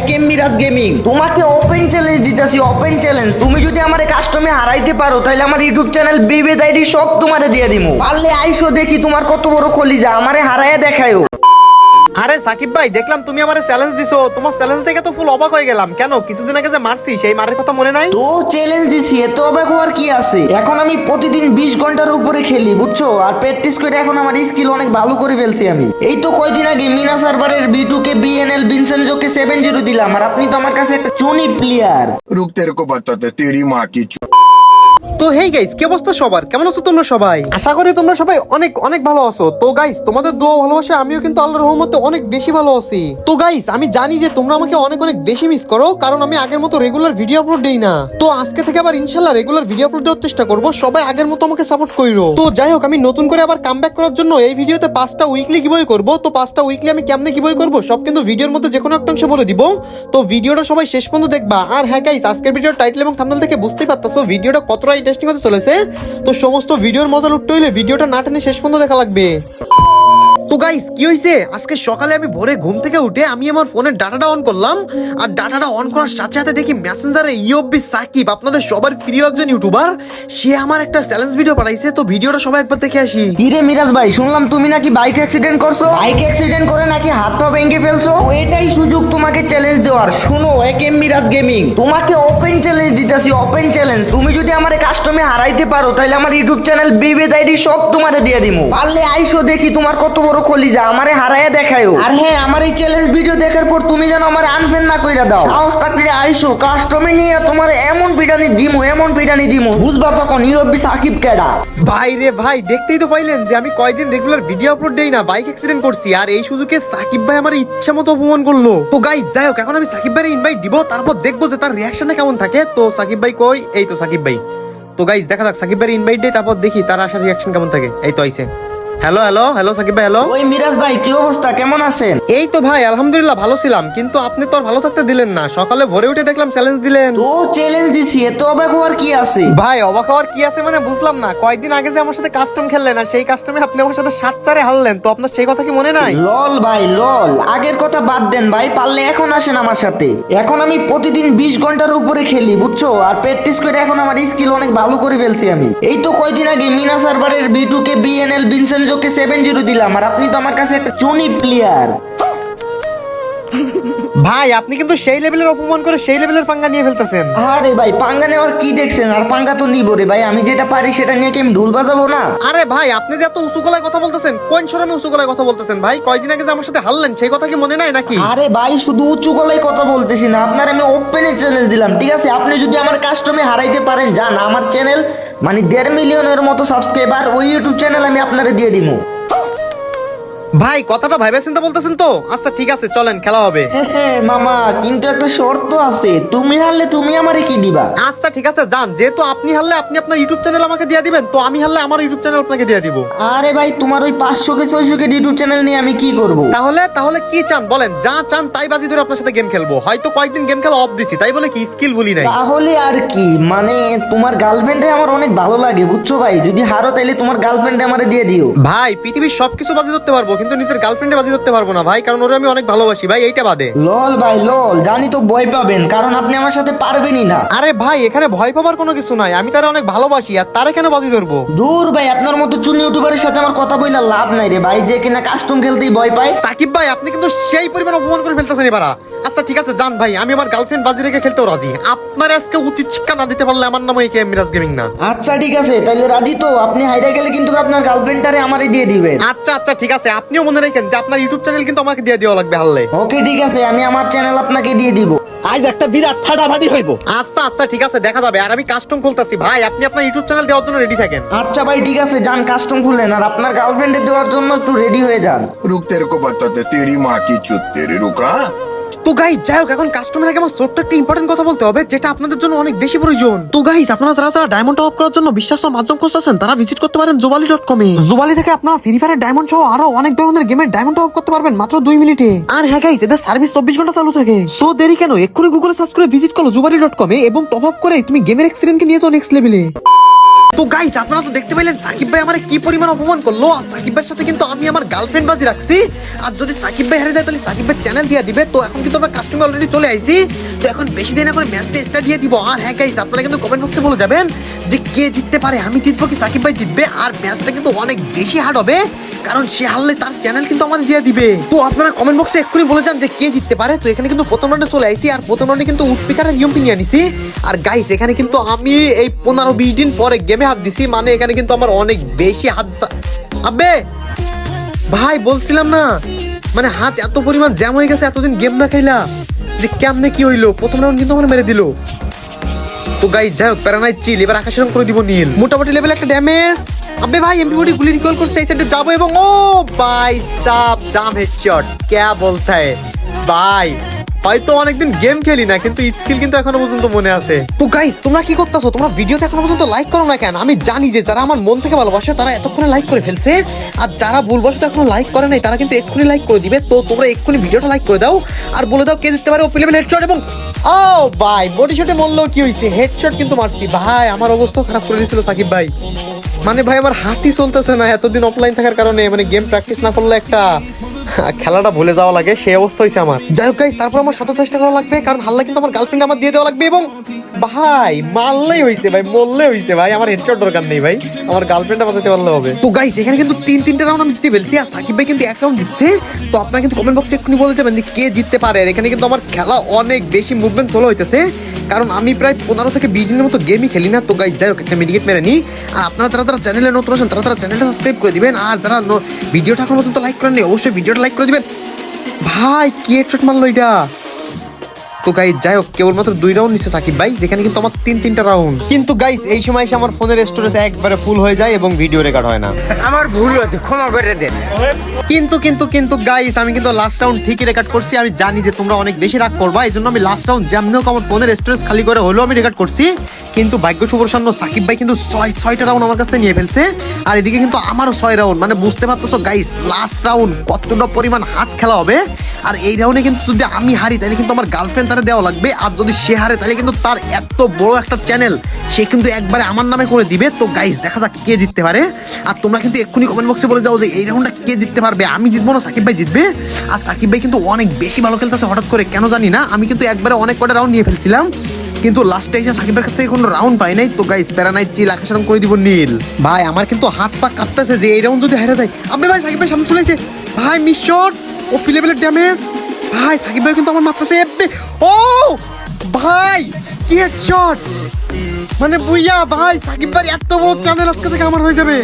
AKM Miraj gaming. তোমাকে open challenge দিতেছি open challenge তুমি যদি আমার কাস্টমে হারাইতে পারো তাহলে আমার ইউটিউব চ্যানেল বিবেদ আইডি সব তোমারে দিয়ে দিমু। পারলে আইসো দেখি তোমার কত বড় কলিজা আমারে হারাইয়া দেখায়ও আরে সাকিব ভাই দেখলাম তুমি আমার চ্যালেঞ্জ দিছো। তোমার চ্যালেঞ্জ থেকে তো ফুল অবাক হয়ে গেলাম। কেন? কিছুদিন আগে যে মারছি সেই মারের কথা মনে নাই? তো চ্যালেঞ্জ দিছি এত অবাক হওয়ার কি আছে? এখন আমি প্রতিদিন বিশ ঘণ্টার উপরে খেলি বুঝছ? আর প্র্যাকটিস করে এখন আমার স্কিল অনেক ভালো করে ফেলছি আমি। এই তো কয়দিন আগে মিনা সার্ভারের বি টু কে বিএনএল ভিনসেনজোকে সেভেন জিরো দিলাম আর আপনি তো আমার কাছে একটা চুনি প্লেয়ার রুখতে রুকো বাচ্চাতে তেরি মা কিছু তো হেই গাইস কি অবস্থা সবার? কেমন আছো তোমরা সবাই? আশা করি তোমরা সবাই অনেক অনেক ভালো আছো। তো গাইস তোমাদের দোয়া ভালোবাসা, আমিও কিন্তু আল্লাহর রহমতে অনেক বেশি ভালো আছি। তো গাইস আমি জানি যে তোমরা আমাকে অনেক অনেক বেশি মিস করো, কারণ আমি আগের মতো রেগুলার ভিডিও আপলোড দেই না। তো আজকে থেকে আবার ইনশাল্লাহ রেগুলার ভিডিও আপলোড দেওয়ার চেষ্টা করব, সবাই আগের মতো আমাকে সাপোর্ট করো তো যাই হোক, আমি নতুন করে আবার কাম করার জন্য এই ভিডিওতে পাঁচটা উইকলি গিবই করব। তো পাঁচটা উইকলি আমি কেমনে গিবই করব, সব কিন্তু ভিডিওর মধ্যে যে কোনো একটা অংশ বলে দিব। তো ভিডিওটা সবাই শেষ পর্যন্ত দেখবা। আর হ্যাঁ গাইস আজকের ভিডিওর টাইটেল এবং থাম্বনেল থেকে বুঝতেই পারতাছো ভিডিওটা কতটা ইন্টারেস্টিং হতে চলেছে? তো সমস্ত ভিডিওর মজা লুটতে হইলে ভিডিওটা না টেনে শেষ পর্যন্ত দেখা লাগবে। তো গাইস কি হয়েছে আজকে সকালে আমি ভোরে ঘুম থেকে উঠে আমি আমার ফোনের ডাটাটা অন করলাম আর ডাটাটা অন করার সাথে সাথে দেখি মেসেঞ্জারে ইয়ব্বি সাকিব, আপনাদের সবার প্রিয় একজন ইউটিউবার সে আমার একটা চ্যালেঞ্জ ভিডিও পাঠাইছে তো ভিডিওটা সবাই একবার দেখে আসি। হিরে মিরাজ ভাই, শুনলাম তুমি নাকি বাইক অ্যাক্সিডেন্ট করছ? বাইক অ্যাক্সিডেন্ট করে নাকি হাত পা ভেঙে ফেলছো? এটাই সুযোগ তোমাকে চ্যালেঞ্জ দেওয়ার। শুনো, একেম মিরাজ গেমিং তোমাকে ওপেন চ্যালেঞ্জ দিতেছি ওপেন চ্যালেঞ্জ তুমি যদি আমার কাস্টমে হারাইতে পারো তাহলে আমার ইউটিউব চ্যানেল বিবেদ আইডি সব তোমারে দিয়ে দিমু। পারলে আইসো দেখি তোমার কত বড় কলিজা আমারে হারাইয়া দেখায়ও। আর হ্যাঁ আমার এই চ্যালেঞ্জ ভিডিও দেখার পর তুমি যেন আমার আনফ্রেন্ড না কইরা দাও। সাহস থাকলে আইসো কাস্টমে নিয়ে তোমার এমন পিটানি দিমু এমন পিটানি দিমু। বুঝবা তখন ইউবি সাকিব কেডা। ভাই রে ভাই দেখতেই তো পাইলেন যে আমি কয়দিন রেগুলার ভিডিও আপলোড দেই না বাইক অ্যাক্সিডেন্ট করছি। আর এই সুযোগে সাকিব ভাই আমার ইচ্ছা মতো অপমান করল। তো গাইস যাই হোক এখন আমি সাকিব ভাইয়ের ইনভাইট দিব তারপর দেখব যে তার রিয়াকশনটা কেমন থাকে। তো সাকিব ভাই কই? এই তো সাকিব ভাই। তো গাইস দেখা যাক সাকিব ভাইয়ের ইনভাইট দেই তারপর দেখি তার আসার রিয়াকশন কেমন থাকে। এই তো আইছে। হ্যালো হ্যালো হ্যালো সাকিব ভাই হ্যালো ওই মিরাজ ভাই কি অবস্থা? কেমন আছেন? এই তো ভাই আলহামদুলিল্লাহ ভালো ছিলাম কিন্তু আপনি তো আর ভালো থাকতে দিলেন না। সকালে ভোরে উঠে দেখলাম চ্যালেঞ্জ দিলেন। তো চ্যালেঞ্জ দিছি এত অবাক হওয়ার কি আছে? ভাই অবাক হওয়ার কি আছে মানে বুঝলাম না। কয়েকদিন আগে যে আমার সাথে কাস্টম খেললেন আর সেই কাস্টমে আপনি আমার সাথে সাত চারে হারলেন তো আপনার সেই কথা কি মনে নাই? লল ভাই লল। আগের কথা বাদ দেন ভাই পারলে এখন আসেন আমার সাথে। এখন আমি প্রতিদিন বিশ ঘণ্টার উপরে খেলি বুঝছ? আর প্র্যাকটিস করে এখন আমার স্কিল অনেক ভালো করে ফেলছি আমি। এই তো কয়দিন আগে মিনা সার্ভারের বি টু কে বিএনএল বিনসেনজোকে সেভেন জিরো দিলাম আর আপনি তো আমার কাছে একটা চুনি প্লেয়ার ভাই আপনি কিন্তু সেই লেভেলের অপমান করে সেই লেভেলের পাঙ্গা নিয়ে ফেলতেছেন। আরে ভাই পাঙ্গা নেওয়ার কি দেখছেন? আর পাঙ্গা তো নিবো রে ভাই আমি যেটা পারি সেটা নিয়ে কি আমি ঢুল বাজাবো না? আরে ভাই আপনি যে এত উঁচু গলায় কথা বলতেছেন কোন শরমে উঁচু গলায় কথা বলতেছেন? ভাই কয়দিন আগে যে আমার সাথে হারলেন সেই কথা কি মনে নাই নাকি? আরে ভাই শুধু উঁচু গলায় কথা বলতেছি না আপনার আমি ওপেনে চ্যালেঞ্জ দিলাম ঠিক আছে? আপনি যদি আমার কাস্টমে হারাইতে পারেন যান আমার চ্যানেল মানে দেড় মিলিয়নের মতো সাবস্ক্রাইবার ওই ইউটিউব চ্যানেল আমি আপনারা দিয়ে দিব ভাই কথাটা ভাইবে চিন্তা বলতেছেন তো? আচ্ছা ঠিক আছে চলেন খেলা হবে। হ্যাঁ মামা কিন্তু একটা শর্ত আছে। তুমি হারলে তুমি আমারে কি দিবা? আচ্ছা ঠিক আছে যান। যেহেতু আপনি হারলে আপনি আপনার ইউটিউব চ্যানেল আমাকে দিয়ে দিবেন তো আমি হারলে আমার ইউটিউব চ্যানেল আপনাকে দিয়ে দিব। আরে ভাই তোমার ওই পাঁচশো কে ছয়শো কে ইউটিউব চ্যানেল নিয়ে আমি কি করব? তাহলে তাহলে কি চান? বলেন যা চান তাই বাজি ধরে আপনার সাথে গেম খেলব। হয়তো কয়েকদিন গেম খেলা অফ দিছি তাই বলে কি স্কিল বলি নাই? তাহলে আর কি মানে তোমার গার্লফ্রেন্ডে আমার অনেক ভালো লাগে বুঝছ ভাই? যদি হারো তাইলে তোমার গার্লফ্রেন্ডে আমারে দিয়ে দিও। ভাই পৃথিবীর সবকিছু বাজি ধরতে পারব কিন্তু নিজের গার্লফ্রেন্ডে বাজি ধরতে পারব না ভাই কারণ ওরে আমি অনেক ভালোবাসি ভাই এইটা বাদে। লল ভাই লল জানি তো ভয় পাবেন কারণ আপনি আমার সাথে পারবেনই না। আরে ভাই এখানে ভয় পাবার কোনো কিছু নাই আমি তারা অনেক ভালোবাসি আর তার এখানে বাজি ধরবো? দূর ভাই আপনার মতো চুনি ইউটিউবারের সাথে আমার কথা বইলা লাভ নাই রে ভাই যে কিনা কাস্টম খেলতেই ভয় পায়। সাকিব ভাই আপনি কিন্তু সেই পরিমাণ অপমান করে ফেলতেছেন এবার। আচ্ছা ঠিক আছে যান ভাই আমি আমার গার্লফ্রেন্ড বাজি রেখে খেলতেও রাজি। আপনার আজকে উচিত শিক্ষা না দিতে পারলে আমার নাম এই কে মিরাজ গেমিং না। আচ্ছা ঠিক আছে তাইলে রাজি তো আপনি হাইডা গেলে কিন্তু আপনার গার্লফ্রেন্ডটারে আমারই দিয়ে দিবেন। আচ্ছা আচ্ছা ঠিক আছে আপনিও মনে রাখেন যে আপনার ইউটিউব চ্যানেল কিন্তু আমাকে দিয়ে দেওয়া লাগবে হারলে ওকে ঠিক আছে আমি আমার চ্যানেল আপনাকে দিয়ে দিব আজ একটা বিরাট ফাটাফাটি হইব আচ্ছা আচ্ছা ঠিক আছে দেখা যাবে আর আমি কাস্টম খুলতেছি ভাই আপনি আপনার ইউটিউব চ্যানেল দেওয়ার জন্য রেডি থাকেন আচ্ছা ভাই ঠিক আছে যান কাস্টম খুললেন আর আপনার গার্লফ্রেন্ডে দেওয়ার জন্য একটু রেডি হয়ে যান रुक तेरे को बताते तेरी माँ की चूत तेरी रुका তো গাইজ যাই হোক এখন কাস্টমার আগে আমার ছোট্ট একটা ইম্পর্টেন্ট কথা বলতে হবে যেটা আপনাদের জন্য অনেক বেশি প্রয়োজন। তো গাইজ আপনারা যারা যারা ডায়মন্ড অফ করার জন্য বিশ্বাস মাধ্যম খুঁজতেছেন তারা ভিজিট করতে পারেন জুবালি ডট কমে জুবালি থেকে আপনারা ফ্রি ফায়ার ডায়মন্ড সহ আরও অনেক ধরনের গেমের ডায়মন্ড অফ করতে পারবেন মাত্র দুই মিনিটে। আর হ্যাঁ গাইজ এদের সার্ভিস চব্বিশ ঘণ্টা চালু থাকে। সো দেরি কেন? এক্ষুনি গুগলে সার্চ করে ভিজিট করো জুবালি ডট কমে এবং টপ আপ করে তুমি গেমের এক্সপিরিয়েন্স নিয়ে যাও নেক্সট লেভেলে তো গাইস আপনারা তো দেখতে পেলেন সাকিব ভাই আমার কি পরিমাণ অপমান করল? আর সাকিব ভাইয়ের সাথে কিন্তু আমি আমার গার্লফ্রেন্ড বাজি রাখছি। আর যদি সাকিব ভাই হেরে যায়, তাহলে সাকিব ভাই চ্যানেল দিয়ে দিবে। তো এখন কিন্তু আমরা কাস্টমার অলরেডি চলে আইছি। তো এখন বেশি দিন করে ম্যাচটা স্টার্ট দিয়ে দিব। আর হ্যাঁ গাইস আপনারা কিন্তু কমেন্ট বক্সে বলে যাবেন যে কে জিততে পারে, আমি জিতবো কি সাকিব ভাই জিতবে? আর ম্যাচটা কিন্তু অনেক বেশি হার্ড হবে। কারণ সে হারলে তার চ্যানেল কিন্তু আমাদের দিয়ে দিবে। তো আপনারা কমেন্ট বক্সে এক্ষুনি বলে যান যে কে জিততে পারে। তো এখানে কিন্তু প্রথম রাউন্ডে চলে আইছি, আর প্রথম রাউন্ডে কিন্তু উৎপিকারের নিয়ম নিয়ে নিছি আর গাইস এখানে কিন্তু আমি এই পনেরো বিশ দিন পরে গেমে হাত দিছি মানে এখানে কিন্তু আমার অনেক বেশি হাত আবে ভাই, বলছিলাম না মানে হাত এত পরিমাণ জ্যাম হয়ে গেছে, এতদিন গেম না খাইলা, যে কেমনে কি হইল? প্রথম রাউন্ড কিন্তু আমার মেরে দিলো। তো গাই যাই হোক প্যারানাই চিল এবার আকাশ রং করে দিব নীল। মোটামুটি লেভেল একটা ড্যামেজ আবে ভাই বডি গুলি রিকল করছে, এই সাইডে যাব এবং, ও সাব জাম হেডশট ক্যা ভাই, হয়তো অনেকদিন গেম খেলি না, কিন্তু স্কিল কিন্তু এখনও পর্যন্ত মনে আছে। তো গাইস তোমরা কি করতেছো? তোমরা এখনও পর্যন্ত লাইক করো না কেন? আমি জানি যে যারা আমার মন থেকে ভালোবাসে, তারা এতক্ষণে লাইক করে ফেলছে, আর যারা ভুলবশত এখনও লাইক করে নাই, তারা কিন্তু এক্ষুনি লাইক করে দিবে। তো তোমরা এক্ষুনি ভিডিওটা লাইক করে দাও, আর বলে দাও কে দিতে পারে ওপি লেভেল হেডশট এবং, ও ভাই বডি শটে মরলেও কি হয়েছে হেডশট কিন্তু মারছি। ভাই, আমার অবস্থা খারাপ করে দিয়েছিল সাকিব ভাই। মানে ভাই, আমার হাতই চলতেছে না। এতদিন অফলাইন থাকার কারণে মানে গেম প্র্যাকটিস না করলে একটা খেলাটা ভুলে যাওয়া লাগে, সেই অবস্থা হয়েছে আমার। যাই হোক তারপর আমার শত চেষ্টা করা লাগবে, কারণ হাল্লা কিন্তু আমার গার্লফ্রেন্ড আমার দিয়ে দেওয়া লাগবে এবং ভাই, মারলেই হয়েছে ভাই মরলে হয়েছে ভাই, আমার হেডশট দরকার নেই ভাই, আমার গার্লফ্রেন্ডটা বাঁচাতে পারলে হবে। তো গাইস এখানে কিন্তু তিন তিনটা রাউন্ড আমি জিতে ফেলছি, আর সাকিব ভাই কিন্তু এক রাউন্ড জিতছে। তো আপনারা কিন্তু কমেন্ট বক্সে এক্ষুনি বলে যাবেন যে কে জিততে পারে এখানে কিন্তু আমার খেলা অনেক বেশি মুভমেন্ট স্লো হইতেছে। কারণ আমি প্রায় পনেরো থেকে বিশ দিনের মতো গেমই খেলি না, তো গাইস যাই হোক, একটা মেডিকেট মেরে নিই। আর আপনারা যারা যারা চ্যানেলে নতুন আছেন, তারা তারা চ্যানেলটা সাবস্ক্রাইব করে দিবেন। আর যারা ভিডিওটা এখন পর্যন্ত লাইক করেননি, অবশ্যই ভিডিওটা লাইক করে দিবেন। ভাই, কি হেডশট মারলো এটা? তো গাইজ যাই হোক কেবলমাত্র দুই রাউন্ড নিচ্ছে সাকিব ভাই যেখানে কিন্তু আমার তিন তিনটা রাউন্ড কিন্তু গাইজ এই সময় এসে আমার ফোনের স্টোরেজ একবারে ফুল হয়ে যায় এবং ভিডিও রেকর্ড হয় না। আমার ভুল হয়েছে ক্ষমা করে দেন। কিন্তু কিন্তু কিন্তু গাইস আমি কিন্তু লাস্ট রাউন্ড ঠিকই রেকর্ড করছি আমি জানি যে তোমরা অনেক বেশি রাগ করবা এই জন্য আমি লাস্ট রাউন্ড যেমনি হোক আমার ফোনের স্টোরেজ খালি করে হলেও আমি রেকর্ড করছি। কিন্তু ভাগ্য সুপ্রসন্ন সাকিব ভাই কিন্তু ছয় ছয়টা রাউন্ড আমার কাছ থেকে নিয়ে ফেলছে। আর এদিকে কিন্তু আমারও ছয় রাউন্ড মানে বুঝতে পারতেছো গাইস লাস্ট রাউন্ড কতটা পরিমাণ হাত খেলা হবে। আর এই রাউন্ডে কিন্তু যদি আমি হারি, তাহলে কিন্তু আমার গার্লফ্রেন্ড তারা দেওয়া লাগবে। আর যদি সে হারে, তাহলে কিন্তু তার এত বড় একটা চ্যানেল সে কিন্তু একবারে আমার নামে করে দিবে। তো গাইস দেখা যাক কে জিততে পারে। আর তোমরা কিন্তু এক্ষুনি কমেন্ট বক্সে বলে যাও যে এই রাউন্ডটা কে জিততে পারবে। আমি জিতবো না, সাকিব ভাই জিতবে। আর সাকিব ভাই কিন্তু অনেক বেশি ভালো খেলতেছে, হঠাৎ করে, কেন জানি না। আমি কিন্তু একবারে অনেক কটা রাউন্ড নিয়ে ফেলছিলাম। কিন্তু লাস্টে এসে সাকিবের কাছ থেকে কোনো রাউন্ড পাই নাই। তো গাইস প্যারানাইট চিল, আকাশ করে দিব নীল। ভাই, আমার কিন্তু হাত পা কাঁপতেছে যে এই রাউন্ড যদি হেরে যায়। আমি ভাই, সাকিব ভাই সামনে চলেছে ভাই, মিস শট। ও প্লেবেলের ড্যামেজ ভাই, সাকিব ভাই কিন্তু আমার মারতেছে এব্বে ও! ভাই, কি হেডশট মানে বুইয়া, ভাই, সাকিব ভাই এত বড় চ্যানেল আজকে থেকে আমার হয়ে যাবে।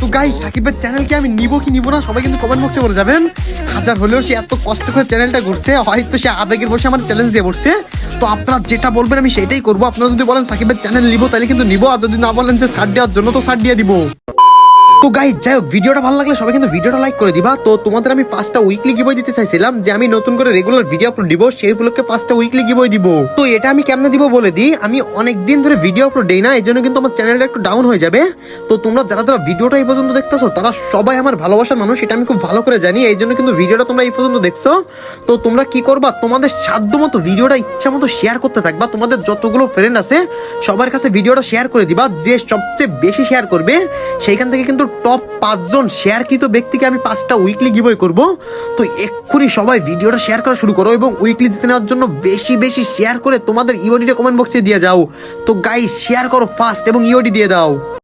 তো গাই সাকিবের চ্যানেলকে আমি নিব কি নিব না, সবাই কিন্তু কমেন্ট বক্সে বলে যাবেন। হাজার হলেও সে এত কষ্ট করে চ্যানেলটা করছে হয়তো সে আবেগের বসে আমার চ্যালেঞ্জ দিয়ে বসছে। তো আপনারা যেটা বলবেন আমি সেটাই করব। আপনারা যদি বলেন সাকিবের চ্যানেল নিব, তাহলে কিন্তু নিব। আর যদি না বলেন যে সার দেওয়ার জন্য, তো সার দিয়ে দিব। তো গাই যাই হোক, ভিডিওটা ভালো লাগলে সবাই কিন্তু ভিডিওটা লাইক করে দিবা। তো তোমাদের আমি পাঁচটা উইকলি গিবই দিতে চাইছিলাম, যে আমি নতুন করে রেগুলার ভিডিও আপলোড দিব, সেই উপলক্ষে পাঁচটা উইকলি গিবই দিব। তো এটা আমি কেমনে দিব বলে দিই, আমি অনেক দিন ধরে ভিডিও আপলোড দেই না, এই জন্য কিন্তু আমার চ্যানেলটা একটু ডাউন হয়ে যাবে। তো তোমরা যারা যারা ভিডিওটা এই পর্যন্ত দেখতেছো, তারা সবাই আমার ভালোবাসার মানুষ, এটা আমি খুব ভালো করে জানি, এই জন্য কিন্তু ভিডিওটা তোমরা এই পর্যন্ত দেখছ। তো তোমরা কি করবা, তোমাদের সাধ্য মতো ভিডিওটা ইচ্ছা মতো শেয়ার করতে থাকবা, তোমাদের যতগুলো ফ্রেন্ড আছে, সবার কাছে ভিডিওটা শেয়ার করে দিবা, যে সবচেয়ে বেশি শেয়ার করবে, সেইখান থেকে কিন্তু টপ পাঁচজন শেয়ারকৃত ব্যক্তিকে আমি পাঁচটা উইকলি গিভওয়ে করব। তো এক্ষুনি সবাই ভিডিওটা শেয়ার করা শুরু করো এবং উইকলি জিতে নেওয়ার জন্য বেশি বেশি শেয়ার করে তোমাদের ইওডিটা কমেন্ট বক্সে দিয়ে যাও। তো গাই শেয়ার করো ফার্স্ট এবং ইওডি দিয়ে দাও।